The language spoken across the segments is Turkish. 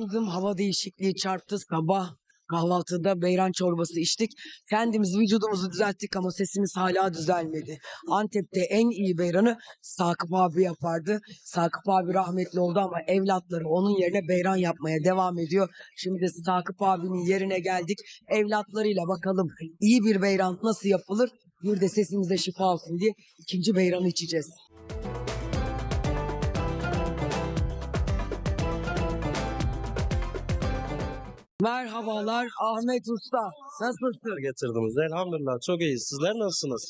Rahatladım. Hava değişikliği çarptı. Sabah kahvaltıda beyran çorbası içtik. Kendimiz vücudumuzu düzelttik ama sesimiz hala düzelmedi. Antep'te en iyi beyranı Sakıp abi yapardı. Sakıp abi rahmetli oldu ama evlatları onun yerine beyran yapmaya devam ediyor. Şimdi de Sakıp abinin yerine geldik. Evlatlarıyla bakalım iyi bir beyran nasıl yapılır? Bir de sesimize şifa olsun diye ikinci beyranı içeceğiz. Merhabalar Ahmet Usta. Nasılsın? getirdiniz. Elhamdülillah çok iyiyiz. Sizler nasılsınız?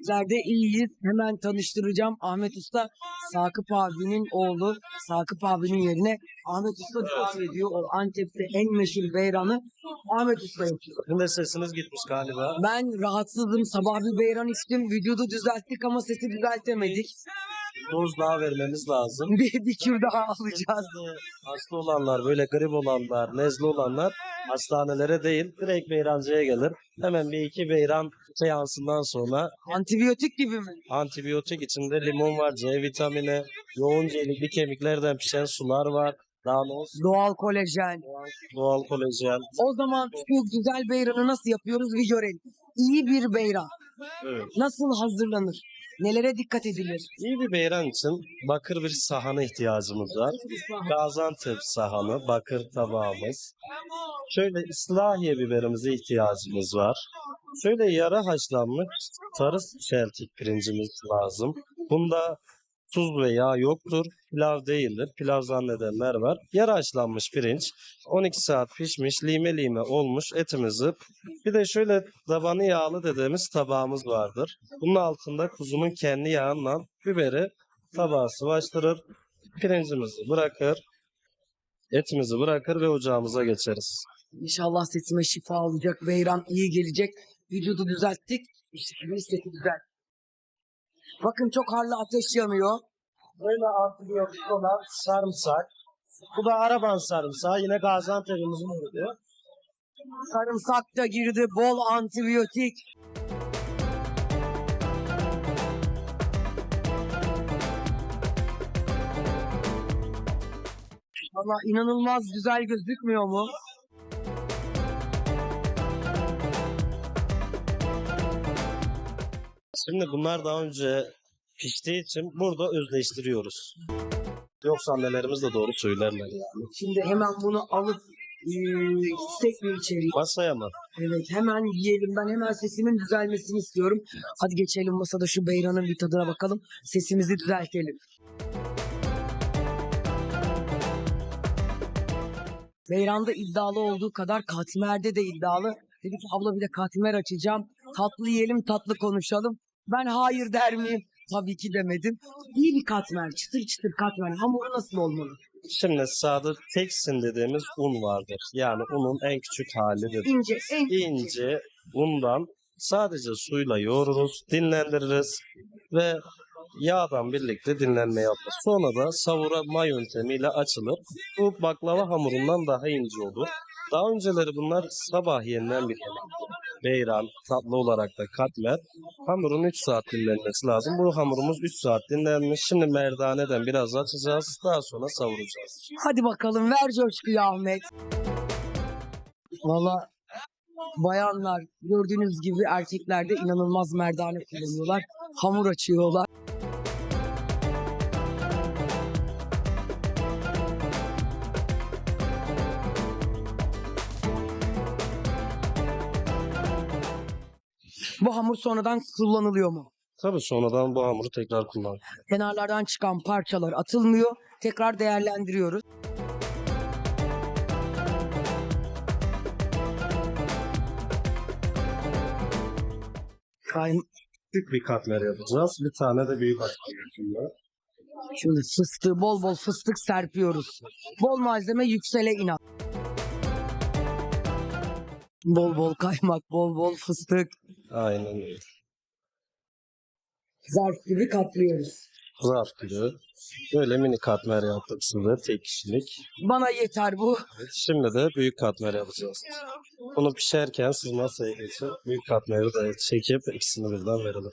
Bizler de iyiyiz. Hemen tanıştıracağım. Ahmet Usta Sakıp abinin oğlu. Sakıp abinin yerine Ahmet Usta devam ediyor. O Antep'te en meşhur beyranı Ahmet Usta yapıyor. De sesiniz gitmiş galiba. Ben rahatsızım. Sabah bir beyran içtim. Vücudu düzelttik ama sesi düzeltemedik. Doz daha vermemiz lazım. Bir, bir kür daha alacağız. Hasta olanlar, böyle grip olanlar, nezle olanlar hastanelere değil direkt beyrancıya gelir. Hemen bir iki beyran seansından sonra Antibiyotik gibi mi? antibiyotik içinde limon var, C vitamini, yoğun celikli kemiklerden pişen sular var. Olsun? Doğal kolajen. Doğal kolajen. O zaman şu güzel beyranı nasıl yapıyoruz bir görelim. İyi bir beyran Evet. nasıl hazırlanır? Nelere dikkat edilir? İyi bir beyran için bakır bir sahana ihtiyacımız var. Gaziantep sahanı, bakır tabağımız. Şöyle ıslahiye biberimize ihtiyacımız var. Şöyle yara haşlanmış sarı çeltik pirincimiz lazım. Bunda tuz ve yağ yoktur. Pilav değildir. Pilav zannedenler var. Yara haşlanmış pirinç. 12 saat pişmiş, lime lime olmuş etimizi. Bir de şöyle tabanı yağlı dediğimiz tabağımız vardır. Bunun altında kuzunun kendi yağından biberi tabağa sıvaştırır. Pirincimizi bırakır. Etimizi bırakır ve ocağımıza geçeriz. İnşallah sesime şifa olacak. Beyran iyi gelecek. Vücudu düzelttik. İşte şimdi sesi güzel. Bakın çok harlı ateş yanıyor. Böyle antibiyotik olan sarımsak. Bu da araban sarımsağı. Yine Gaziantep'imizin ürünü. Sarımsak da girdi. Bol antibiyotik. Valla inanılmaz güzel gözükmüyor mu? Şimdi bunlar daha önce piştiği için burada özleştiriyoruz. Yoksa annelerimiz de doğru söylerler yani. Şimdi hemen bunu alıp eee gitsek mi içeriye? Masaya mı? Evet hemen yiyelim. Ben hemen sesimin düzelmesini istiyorum. Hadi geçelim masada şu beyranın bir tadına bakalım. Sesimizi düzeltelim. Beyranda iddialı olduğu kadar Katimer'de de iddialı. Dedi ki abla bir de Katimer açacağım. Tatlı yiyelim tatlı konuşalım. Ben hayır der miyim? Tabii ki demedim. İyi bir katmer, çıtır çıtır katmer. Hamuru nasıl olmalı? Şimdi sade teksin dediğimiz un vardır. Yani unun en küçük halidir. İnce, en İnce undan sadece suyla yoğururuz, dinlendiririz ve yağdan birlikte dinlenme yapılır. Sonra da savurma yöntemiyle açılır. Bu baklava hamurundan daha ince olur. Daha önceleri bunlar sabah yenilen bir yemek. Beyran, tatlı olarak da katmer. Hamurun 3 saat dinlenmesi lazım. Bu hamurumuz 3 saat dinlenmiş. Şimdi merdaneden biraz açacağız. Daha sonra savuracağız. Hadi bakalım ver coşkuyu Ahmet. Valla bayanlar gördüğünüz gibi erkekler de inanılmaz merdane kullanıyorlar. Hamur açıyorlar. Bu hamur sonradan kullanılıyor mu? Tabii sonradan bu hamuru tekrar kullan. Kenarlardan çıkan parçalar atılmıyor. Tekrar değerlendiriyoruz. Kay Küçük bir katmer yapacağız. Bir tane de büyük katmer yapacağız. Şimdi fıstığı bol bol fıstık serpiyoruz. Bol malzeme yüksele inat. Bol bol kaymak, bol bol fıstık. Aynen öyle. Zarf gibi katlıyoruz. Zarf gibi. Böyle mini katmer yaptık size tek kişilik. Bana yeter bu. Evet, şimdi de büyük katmer yapacağız. Bunu pişerken siz masaya geçin. Büyük katmeri de çekip ikisini birden verelim.